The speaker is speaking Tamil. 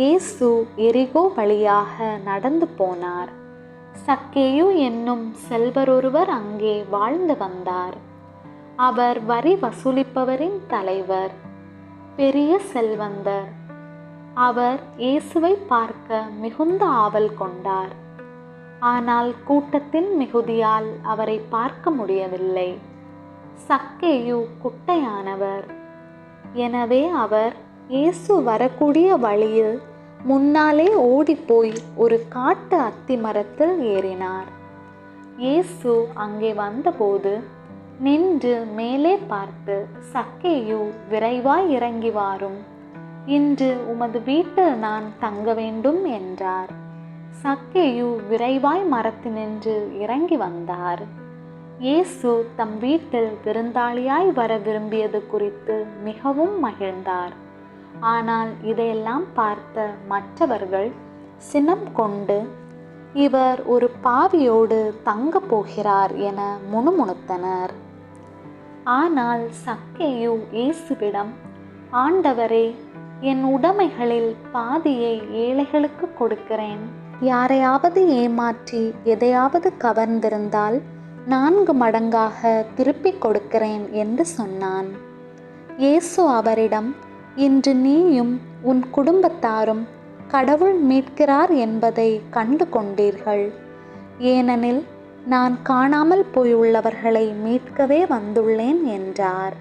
இயேசு எரிகோ வழியாக நடந்து போனார். சக்கேயு என்னும் செல்வரொருவர் அங்கே வாழ்ந்து வந்தார். அவர் வரி வசூலிப்பவரின் தலைவர் பெரிய செல்வந்தர். அவர் இயேசுவை பார்க்க மிகுந்த ஆவல் கொண்டார். ஆனால் கூட்டத்தின் மிகுதியால் அவரை பார்க்க முடியவில்லை. சக்கேயு குட்டையானவர். எனவே அவர் இயேசு வரக்கூடிய வழியில் முன்னாலே ஓடிப்போய் ஒரு காட்டு அத்தி மரத்தில் ஏறினார். இயேசு அங்கே வந்தபோது நின்று மேலே பார்த்து சக்கேயு விரைவாய் இறங்கி வாரும். இன்று உமது வீட்டில் நான் தங்க வேண்டும் என்றார். சக்கேயு விரைவாய் மரத்தினின்று இறங்கி வந்தார். இயேசு தம் வீட்டில் விருந்தாளியாய் வர விரும்பியது குறித்து மிகவும் மகிழ்ந்தார். ஆனால் இதையெல்லாம் பார்த்த மற்றவர்கள் சினம் கொண்டு இவர் ஒரு பாவியோடு தங்கப் போகிறார் என முணுமுணுத்தனர். ஆனால் சக்கேயு இயேசுவிடம் ஆண்டவரே என் உடைமைகளில் பாதியை ஏழைகளுக்கு கொடுக்கிறேன். யாரையாவது ஏமாற்றி எதையாவது கவர்ந்திருந்தால் நான்கு மடங்காக திருப்பிக் கொடுக்கிறேன் என்று சொன்னான். இயேசு அவரிடம் இன்று நீயும் உன் குடும்பத்தாரும் கடவுள் மீட்கிறார் என்பதை கண்டு கொண்டீர்கள். ஏனெனில் நான் காணாமல் போயுள்ளவர்களை மீட்கவே வந்துள்ளேன் என்றார்.